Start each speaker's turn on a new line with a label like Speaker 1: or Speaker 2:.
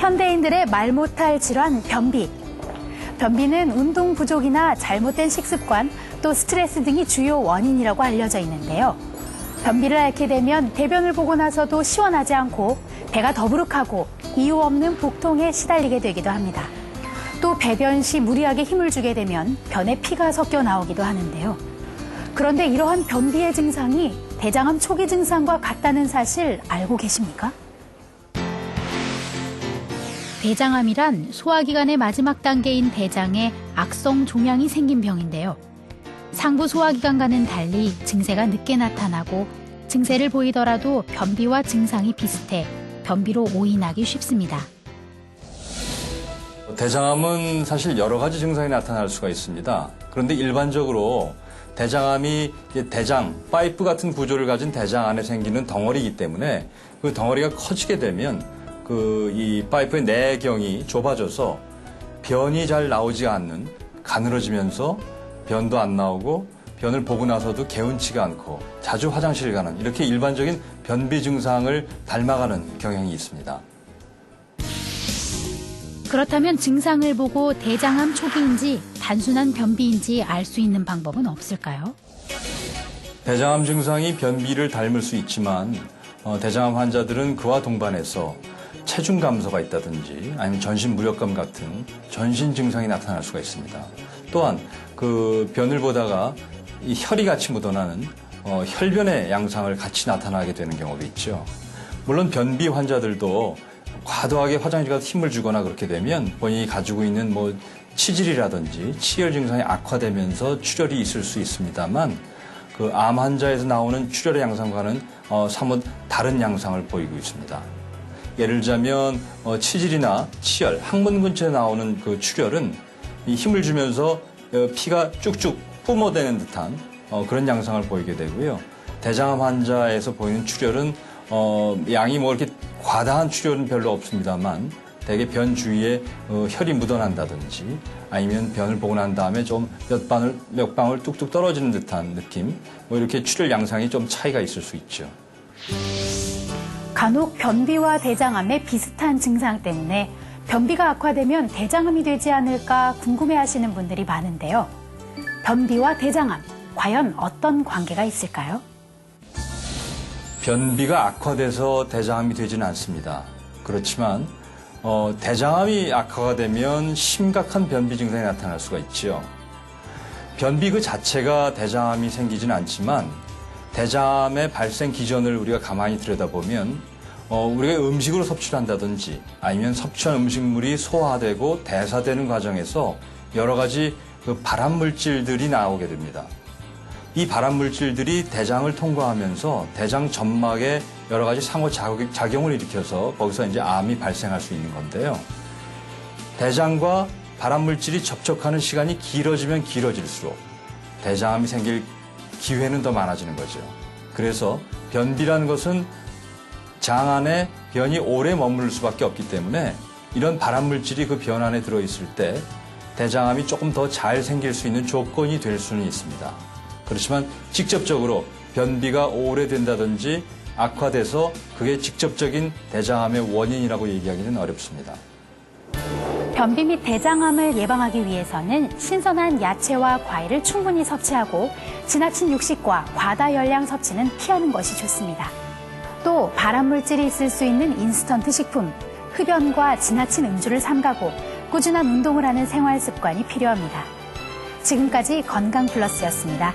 Speaker 1: 현대인들의 말 못할 질환 변비. 변비는 운동 부족이나 잘못된 식습관, 또 스트레스 등이 주요 원인이라고 알려져 있는데요. 변비를 앓게 되면 대변을 보고 나서도 시원하지 않고 배가 더부룩하고 이유 없는 복통에 시달리게 되기도 합니다. 또 배변 시 무리하게 힘을 주게 되면 변에 피가 섞여 나오기도 하는데요. 그런데 이러한 변비의 증상이 대장암 초기 증상과 같다는 사실 알고 계십니까? 대장암이란 소화기관의 마지막 단계인 대장에 악성 종양이 생긴 병인데요. 상부 소화기관과는 달리 증세가 늦게 나타나고 증세를 보이더라도 변비와 증상이 비슷해 변비로 오인하기 쉽습니다.
Speaker 2: 대장암은 사실 여러 가지 증상이 나타날 수가 있습니다. 그런데 일반적으로 대장암이 대장, 파이프 같은 구조를 가진 대장 안에 생기는 덩어리이기 때문에 그 덩어리가 커지게 되면 그 이 파이프의 내경이 좁아져서 변이 잘 나오지 않는 가늘어지면서 변도 안 나오고 변을 보고 나서도 개운치가 않고 자주 화장실 가는 이렇게 일반적인 변비 증상을 닮아가는 경향이 있습니다.
Speaker 1: 그렇다면 증상을 보고 대장암 초기인지 단순한 변비인지 알 수 있는 방법은 없을까요?
Speaker 2: 대장암 증상이 변비를 닮을 수 있지만 어, 대장암 환자들은 그와 동반해서 체중 감소가 있다든지 아니면 전신 무력감 같은 전신 증상이 나타날 수가 있습니다. 또한 그 변을 보다가 이 혈이 같이 묻어나는 어, 혈변의 양상을 같이 나타나게 되는 경우도 있죠. 물론 변비 환자들도 과도하게 화장실 가서 힘을 주거나 그렇게 되면 본인이 가지고 있는 뭐 치질이라든지 치열 증상이 악화되면서 출혈이 있을 수 있습니다만 그 암 환자에서 나오는 출혈의 양상과는 어, 사뭇 다른 양상을 보이고 있습니다. 예를 들자면 어, 치질이나 치열, 항문 근처에 나오는 그 출혈은 이 힘을 주면서 어, 피가 쭉쭉 뿜어대는 듯한 어, 그런 양상을 보이게 되고요. 대장암 환자에서 보이는 출혈은 어, 양이 뭐 이렇게 과다한 출혈은 별로 없습니다만 대개 변 주위에 어, 혈이 묻어난다든지 아니면 변을 보고 난 다음에 좀 몇 방울 몇 방울 뚝뚝 떨어지는 듯한 느낌 뭐 이렇게 출혈 양상이 좀 차이가 있을 수 있죠.
Speaker 1: 간혹 변비와 대장암의 비슷한 증상 때문에 변비가 악화되면 대장암이 되지 않을까 궁금해하시는 분들이 많은데요. 변비와 대장암 과연 어떤 관계가 있을까요?
Speaker 2: 변비가 악화돼서 대장암이 되지는 않습니다. 그렇지만 어, 대장암이 악화가 되면 심각한 변비 증상이 나타날 수가 있지요. 변비 그 자체가 대장암이 생기지는 않지만 대장암의 발생 기전을 우리가 가만히 들여다보면 어, 우리가 음식으로 섭취를 한다든지 아니면 섭취한 음식물이 소화되고 대사되는 과정에서 여러 가지 그 발암 물질들이 나오게 됩니다. 이 발암 물질들이 대장을 통과하면서 대장 점막에 여러 가지 상호 작용- 작용을 일으켜서 거기서 이제 암이 발생할 수 있는 건데요. 대장과 발암 물질이 접촉하는 시간이 길어지면 길어질수록 대장암이 생길 기회는 더 많아지는 거죠. 그래서 변비라는 것은 장 안에 변이 오래 머무를 수밖에 없기 때문에 이런 발암 물질이 그 변 안에 들어 있을 때 대장암이 조금 더 잘 생길 수 있는 조건이 될 수는 있습니다. 그렇지만 직접적으로 변비가 오래된다든지 악화돼서 그게 직접적인 대장암의 원인이라고 얘기하기는 어렵습니다.
Speaker 1: 변비 및 대장암을 예방하기 위해서는 신선한 야채와 과일을 충분히 섭취하고 지나친 육식과 과다 열량 섭취는 피하는 것이 좋습니다. 또 발암물질이 있을 수 있는 인스턴트 식품, 흡연과 지나친 음주를 삼가고 꾸준한 운동을 하는 생활 습관이 필요합니다. 지금까지 건강 플러스였습니다.